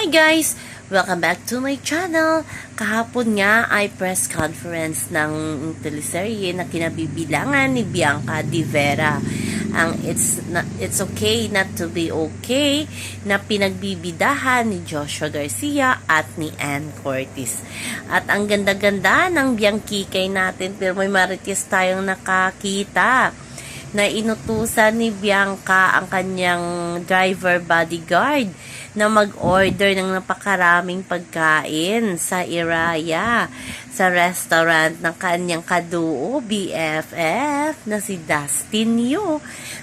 Hi guys! Welcome back to my channel. Kahapon nga ay press conference ng teleserye na kinabibilangan ni Bianca Di Vera. Ang it's, na, it's okay not to be okay na pinagbibidahan ni Joshua Garcia at ni Ann Curtis. At ang ganda-ganda ng Bianquikay natin pero may marites tayong nakakita na inutusan ni Bianca ang kanyang driver bodyguard na mag-order ng napakaraming pagkain sa Iraya sa restaurant ng kanyang kaduo BFF na si Dustin Yu.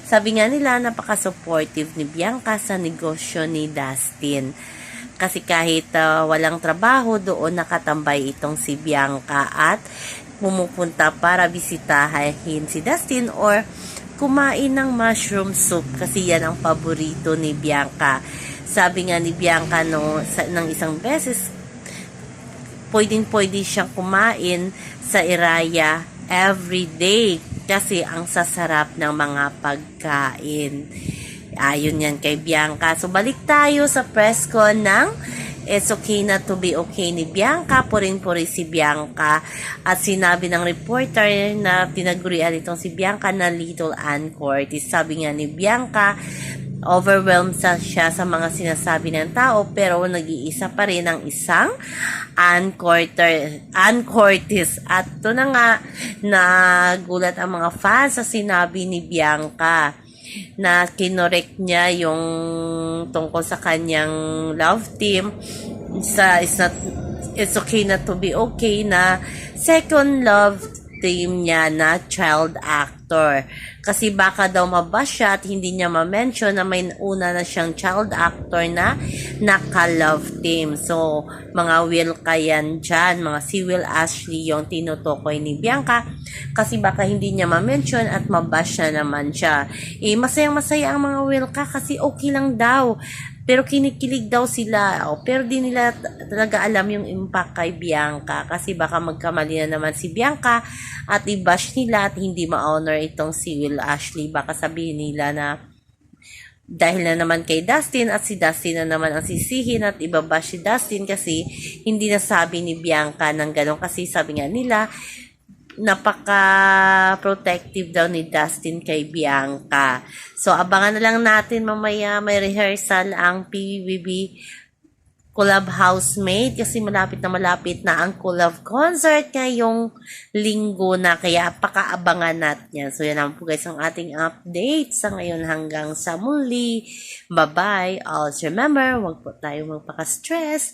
Sabi nga nila napaka-supportive ni Bianca sa negosyo ni Dustin. Kasi kahit uh, walang trabaho, doon nakatambay itong si Bianca at pumupunta para bisitahin si Dustin or kumain ng mushroom soup kasi yan ang paborito ni Bianca. Sabi nga ni Bianca no, sa, ng isang beses, pwedeng-pwede siyang kumain sa Iraya every day kasi ang sasarap ng mga pagkain. Ayun yan kay Bianca. So, balik tayo sa press con ng It's okay na to be okay ni Bianca. Puring-puri si Bianca. At sinabi ng reporter na tinagurian itong si Bianca na Little Ann. Sabi nga ni Bianca, overwhelmed sa siya sa mga sinasabi ng tao pero nag-iisa pa rin ang isang Ann Curtis. At to na nga nagulat ang mga fans sa sinabi ni Bianca na kinorek niya yung tungkol sa kanyang love team. Sa it's not it's okay na to be okay na second love team niya na child actor. Kasi baka daw mabash siya at hindi niya ma-mention na may una na siyang child actor na naka-love team. So, mga Will kayan dyan, mga si Will Ashley yung tinutukoy ni Bianca kasi baka hindi niya ma-mention at mabash na naman siya. Eh, masayang masaya ang mga Will ka kasi okay lang daw. Pero kinikilig daw sila. Oh, pero di nila talaga alam yung impact kay Bianca. Kasi baka magkamali na naman si Bianca at i-bash nila at hindi ma-honor itong si Will Ashley. Baka sabihin nila na dahil na naman kay Dustin at si Dustin na naman ang sisihin at ibabash si Dustin kasi hindi nasabi ni Bianca ng gano'n kasi sabi nga nila napaka-protective daw ni Dustin kay Bianca. So, abangan na lang natin mamaya may rehearsal ang PBB Collab Housemate kasi malapit na malapit na ang Collab concert ngayong linggo na kaya pakaabangan natin yan. So, yan lang po guys ang ating update sa ngayon hanggang sa muli. Bye-bye. Also remember, huwag po tayo magpaka-stress.